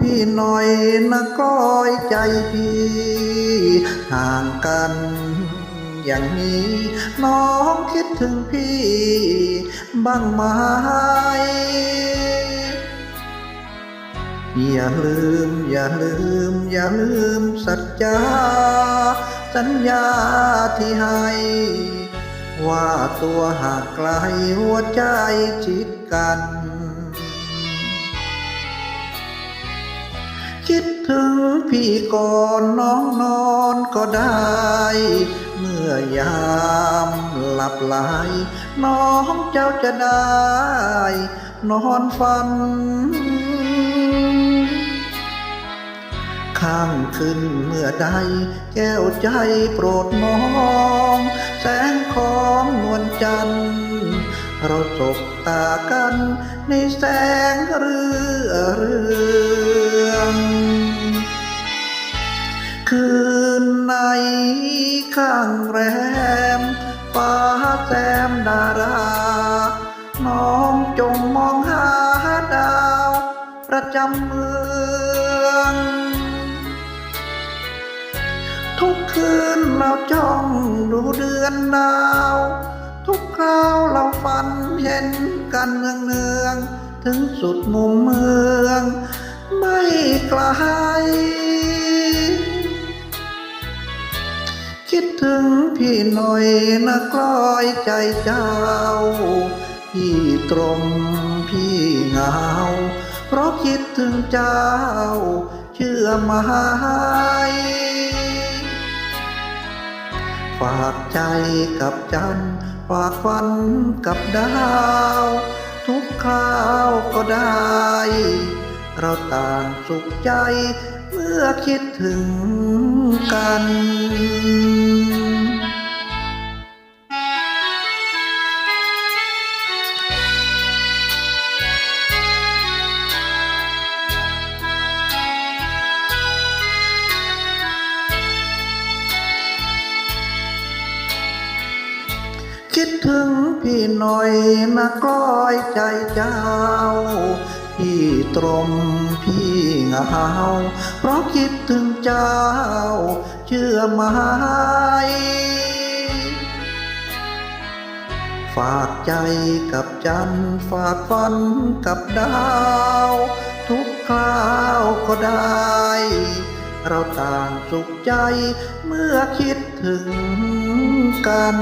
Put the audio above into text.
พี่หน่อยนะกล้อยใจพี่ ห่างกัน อย่างนี้ น้องคิดถึงพี่ บ้างไหมอย่าลืม อย่าลืม อย่าลืมสัจจาสัญญาที่ให้ ว่าตัวหากไกลหัวใจชิดกัน คิดถึงพี่ก่อนน้องนอนก็ได้ เมื่อยามหลับไหลน้องเจ้าจะได้ นอนฝันข้างขึ้นเมื่อใด แก้วใจโปรดมอง แสงของนวลจันทร์เราสบตากันในแสงเรือเรือ คืนในข้างแรมฟ้าแซมดารา น้องจงมองหาดาว ประจำเมือง ทุกคืนเราจ้องดูเดือนดาว ทุกคราวเราฝันเห็นกันเนืองเนือง ถึงสุดมุมเมือง ไม่กลคิ ดถึงพี่หน่อยนะกลอยใจเจ้า พี่ตรงพี่เหงา เพราะคิดถึงเจ้า เชื่อไหมฝากใจกับจันฝากฝันกับดาว ทุกคราวก็ได้ เราต่างสุขใจเมื่อคิดถึงกัน คิดถึงพี่หน่อยนะกล้อยใจเจ้า พี่ตรมพี่เหงาเพราะคิดถึงเจ้า เชื่อไหมฝากใจกับจันฝากฝันกับดาว ทุกคราวก็ได้ เราต่างสุขใจเมื่อคิดถึงกัน